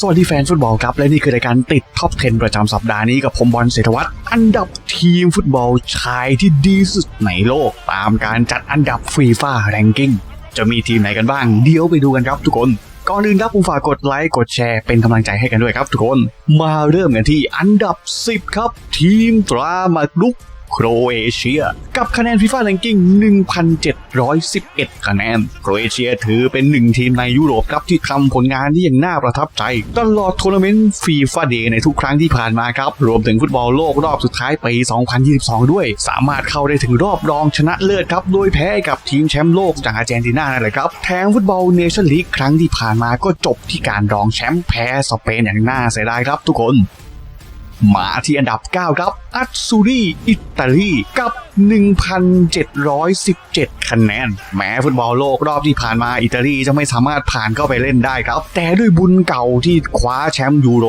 สวัสดีแฟนฟุตบอลครับ และนี่คือรายการติดท็อป 10 ประจำสัปดาห์นี้กับผมบอลเศรษฐวัฒน์อันดับทีมฟุตบอลชายที่ดีสุดในโลก ตามการจัดอันดับฟีฟ่าแรงกิ้งจะมีทีมไหนกันบ้าง เดี๋ยวไปดูกันครับทุกคน ก่อนอื่นครับผมฝากกดไลค์กดแชร์เป็นกำลังใจให้กันด้วยครับทุกคน มาเริ่มกันที่อันดับ 10 ครับ ทีมตรามาดุก โครเอเชีย กับคะแนนฟีฟ่าแรงกิ้ง1,711 คะแนน โครเอเชียถือเป็นหนึ่งทีมในยุโรปครับที่ทำผลงานที่ยังน่าประทับใจ ตลอดทัวร์นาเมนต์ฟีฟ่าเดย์ในทุกครั้งที่ผ่านมาครับ รวมถึงฟุตบอลโลกรอบสุดท้ายปี 2022 ด้วย สามารถเข้าได้ถึงรอบรองชนะเลิศครับ โดยแพ้กับทีมแชมป์โลกจากอาร์เจนตินานั่นแหละครับแถมฟุตบอลเนชั่นลีกครั้งที่ผ่านมาก็จบที่การรองแชมป์แพ้สเปนอย่างน่าเสียดายครับทุกคน มาที่อันดับ 9 ครับอัตซูรีอิตาลีกับ 1,717 คะแนน แม้ฟุตบอลโลกรอบที่ผ่านมาอิตาลีจะไม่สามารถผ่านเข้าไปเล่นได้ครับ แต่ด้วยบุญเก่าที่คว้าแชมป์ยูโร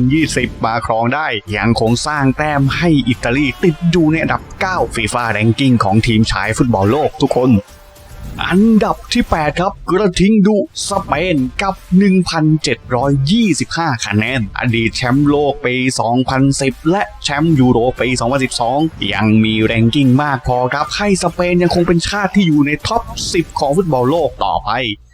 2020 มาครองได้ ยังคงสร้างแต้มให้อิตาลีติดอยู่ในอันดับ 9 ฟีฟ่าแรงกิ้งของทีมชายฟุตบอลโลกทุกคน อันดับที่ 8 ครับ กระทิงดุสเปนกับ 1,725 คะแนน อดีตแชมป์โลกปี 2010 และแชมป์ยูโรปี 2012 ยังมีแรงกิ้งมากพอครับ ให้สเปนยังคงเป็นชาติที่อยู่ในท็อป 10 ของฟุตบอลโลกต่อไป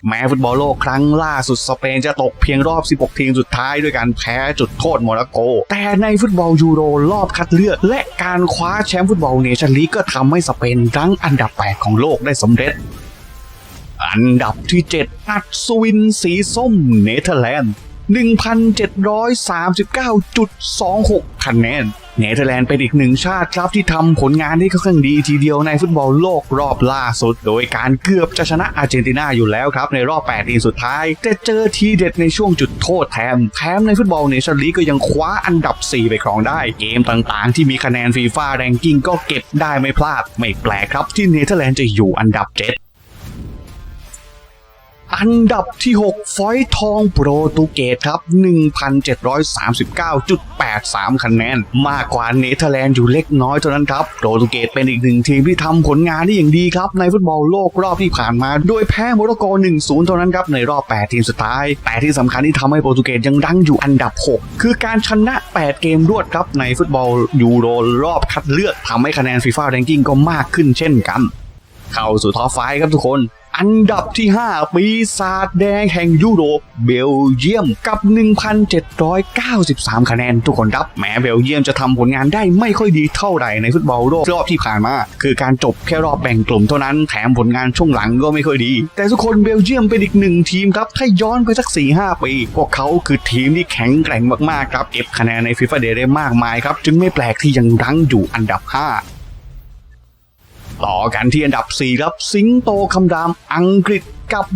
แม้ฟุตบอลโลกครั้งล่าสุดสเปนจะตกเพียงรอบ 16 ทีมสุดท้ายด้วยการแพ้จุดโทษโมร็อกโก แต่ในฟุตบอลยูโรรอบคัดเลือก และการคว้าแชมป์ฟุตบอลเนชั่นลีกก็ทำให้สเปนรั้งอันดับ 8 ของโลกได้สำเร็จ อันดับที่7อัศวินสีส้มเนเธอร์แลนด์1,739.26 คะแนน เนเธอร์แลนด์เป็นอีกหนึ่งชาติครับที่ทำผลงานได้ค่อนข้างดีทีเดียวในฟุตบอลโลกรอบล่าสุด โดยการเกือบจะชนะอาร์เจนตินาอยู่แล้วครับ ในรอบ 8 ทีมสุดท้าย แต่เจอทีเด็ดในช่วงจุดโทษแทนแถมในฟุตบอลเนชั่นลีกก็ยังคว้าอันดับ 4 ไปครองได้ เกมต่างๆ ที่มีคะแนนฟีฟ่าแรงกิ้งก็เก็บได้ไม่พลาด ไม่แปลกครับที่เนเธอร์แลนด์จะอยู่อันดับ 7 อันดับที่ 6 ฟอยทองโปรตุเกสครับ 1,739.83 คะแนน มากกว่าเนเธอร์แลนด์อยู่เล็กน้อยเท่านั้นครับ โปรตุเกสเป็นอีกหนึ่งทีมที่ทำผลงานได้อย่างดีครับ ในฟุตบอลโลกรอบที่ผ่านมา โดยแพ้โมร็อกโก 1-0 เท่านั้นครับ ในรอบ 8 ทีมสุดท้าย แต่ที่สำคัญที่ทำให้โปรตุเกสยังรั้งอยู่อันดับ 6 คือการชนะ 8 เกมรวดครับ ในฟุตบอลยูโรรอบคัดเลือกทำให้คะแนนฟีฟ่าแรงกิ้งก็มากขึ้นเช่นกัน เข้าสู่ท็อปไฟครับทุกคน อันดับที่ 5 ปีศาจแดงแห่งยุโรป เบลเยียมกับ 1,793 คะแนนทุกคนครับแม้เบลเยียมจะทำผลงานได้ไม่ค่อยดีเท่าไหร่ในฟุตบอลโลกรอบที่ผ่านมา คือการจบแค่รอบแบ่งกลุ่มเท่านั้นแถมผลงานช่วงหลังก็ไม่ค่อยดี แต่ทุกคนเบลเยียมเป็นอีกหนึ่งทีมครับ ถ้าย้อนไปสัก 4-5 ปี พวกเขาคือทีมที่แข็งแกร่งมากๆครับเก็บคะแนนในฟีฟ่าเดย์ได้มากมายครับจึงไม่แปลกที่ยังรั้งอยู่อันดับ 5 ต่อกันที่อันดับ 4 ครับสิงโตคำรามอังกฤษกับ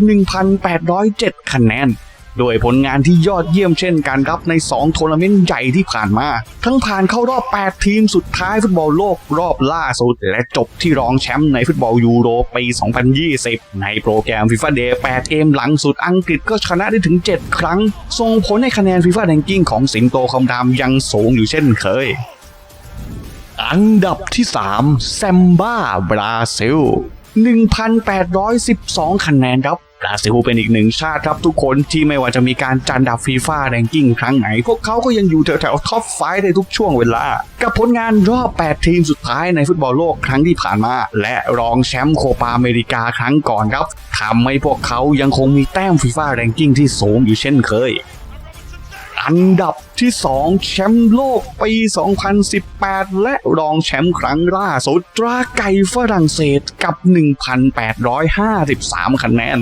1,807 คะแนนโดยผลงานที่ยอดเยี่ยมเช่นกันครับใน2ทัวร์นาเมนต์ใหญ่ที่ผ่านมา ทั้งผ่านเข้ารอบ 8 ทีมสุดท้ายฟุตบอลโลกรอบล่าสุด และจบที่รองแชมป์ในฟุตบอลยูโรปี 2020 ในโปรแกรม FIFA Day 8 เกมหลังสุดอังกฤษก็ชนะได้ถึง 7 ครั้ง ส่งผลให้คะแนน FIFA Ranking ของสิงโตคำรามยังสูงอยู่เช่นเคย อันดับที่ 3 แซมบ้าบราซิล 1,812 คะแนนครับบราซิลเป็นอีกหนึ่งชาติครับทุกคนที่ไม่ว่าจะมีการจัดอันดับฟีฟ่าแรงกิ้งครั้งไหน พวกเขาก็ยังอยู่แถวๆท็อปไฟในทุกช่วงเวลา กับผลงานรอบ 8 ทีมสุดท้ายในฟุตบอลโลกครั้งที่ผ่านมา และรองแชมป์โคปาอเมริกาครั้งก่อนครับทำให้พวกเขายังคงมีแต้มฟีฟ่าแรงกิ้งที่สูงอยู่เช่นเคย อันดับที่ 2 แชมป์โลกปี 2018 และรองแชมป์ครั้งล่าสุดตราไก่ฝรั่งเศสกับ 1,853 คะแนน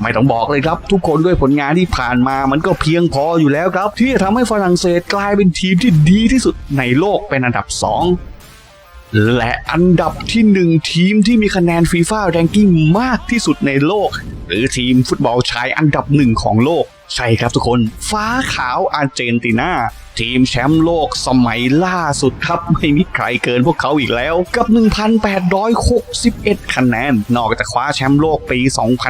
ไม่ต้องบอกเลยครับทุกคนด้วยผลงานที่ผ่านมามันก็เพียงพออยู่แล้วครับ ที่จะทำให้ฝรั่งเศสกลายเป็นทีมที่ดีที่สุดในโลกเป็นอันดับ 2 และอันดับที่ 1 ทีมที่มีคะแนนฟีฟ่าแรงกิ้งมากที่สุดในโลก หรือทีมฟุตบอลชายอันดับหนึ่งของโลก ใช่ครับทุกคน ฟ้าขาวอาร์เจนตินา ทีมแชมป์โลกสมัยล่าสุดครับไม่มีใครเกินพวกเขาอีกแล้ว กับ 1,861 คะแนน นอกจากคว้าแชมป์โลกปี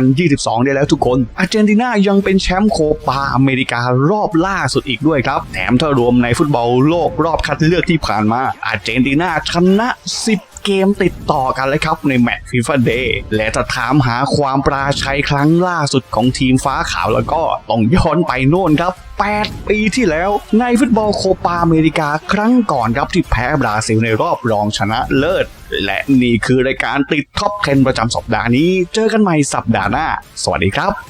2022 ได้แล้วทุกคน อาร์เจนตินายังเป็นแชมป์โคปาอเมริการอบล่าสุดอีกด้วยครับ แถมถ้ารวมในฟุตบอลโลกรอบคัดเลือกที่ผ่านมา อาร์เจนตินาชนะ 10เกมติดต่อกันเลยครับในแมตช์ฟีฟ่าเดย์และถ้าถามหาความปราชัยครั้งล่าสุดของทีมฟ้าขาวแล้วก็ต้องย้อนไปโน่นครับ 8 ปีที่แล้ว ในฟุตบอลโคปาอเมริกาครั้งก่อนครับที่แพ้บราซิลในรอบรองชนะเลิศ และนี่คือรายการติดท็อป 10 ประจำสัปดาห์นี้ เจอกันใหม่สัปดาห์หน้า สวัสดีครับ